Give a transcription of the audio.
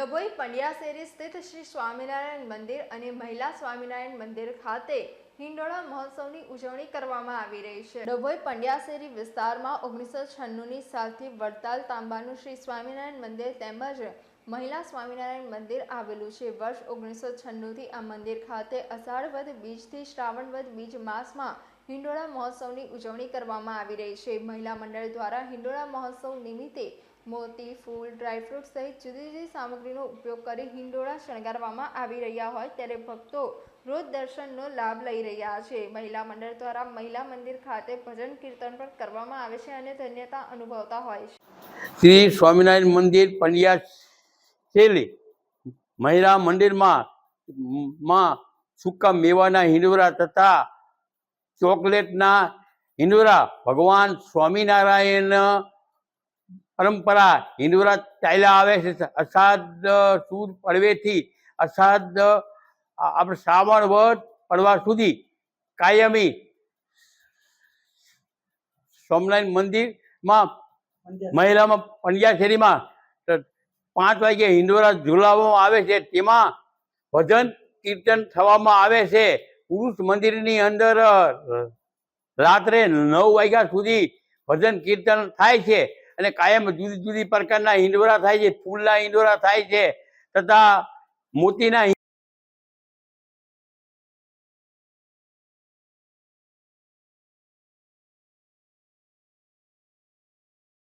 ડભોઈ પંડ્યાશેરી સ્થિત શ્રી સ્વામિનારાયણ મંદિર અને મહિલા સ્વામિનારાયણ મંદિર ખાતે હિંડોળા મહોત્સવની ઉજવણી કરવામાં આવી રહી છે. ડભોઈ પંડ્યાશેરી વિસ્તારમાં ઓગણીસો છન્નુંની સાલથી વડતાલ તાંબાનું શ્રી સ્વામિનારાયણ મંદિર તેમજ મહિલા સ્વામિનારાયણ મંદિર આવેલું છે. વર્ષ ઓગણીસો છન્નુંથી આ મંદિર ખાતે અષાઢ વદ બીજથી શ્રાવણ વદ બીજ માસમાં હિંડોળા મહોત્સવની ઉજવણી કરવામાં આવી રહી છે. મહિલા મંડળ દ્વારા હિંડોળા મહોત્સવ નિમિત્તે મોતી, ફૂલ ડ્રાયફ્રૂટ સહિત જુદી જુદી સામગ્રીનો ઉપયોગ કરી હિંડોળા શણગારવામાં આવી રહ્યા હોય ત્યારે ભક્તો રોજ દર્શનનો લાભ લઈ રહ્યા છે. મહિલા મંડળ દ્વારા મહિલા મંદિર ખાતે ભજન કીર્તન પણ કરવામાં આવે છે અને ધન્યતા અનુભવતા હોય છે. શ્રી સ્વામિનારાયણ મંદિર પંડ્યા શેલી મહિલા મંદિરમાં માં સૂકા મેવાના હિંડોરા તથા ચોકલેટના હિંડોરા ભગવાન સ્વામિનારાયણ પરંપરા હિન્દુરા ચાલ્યા આવે છે. અષાઢ સુદ પડવેથી અષાઢ આપણે શ્રાવણ વધ પડવા સુધી કાયમી સોમનાથ મંદિરમાં મહિલામાં પંડ્યાશેરીમાં પાંચ વાગે હિન્દુરા ઝુલાવવામાં આવે છે. તેમાં ભજન કીર્તન થવામાં આવે છે. પુરુષ મંદિરની અંદર રાત્રે નવ વાગ્યા સુધી ભજન કીર્તન થાય છે. અને કાયમ જુદી જુદી પ્રકારના હિંડોરા થાય છે ફૂલના હિંડોરા થાય છે તથા મોતીના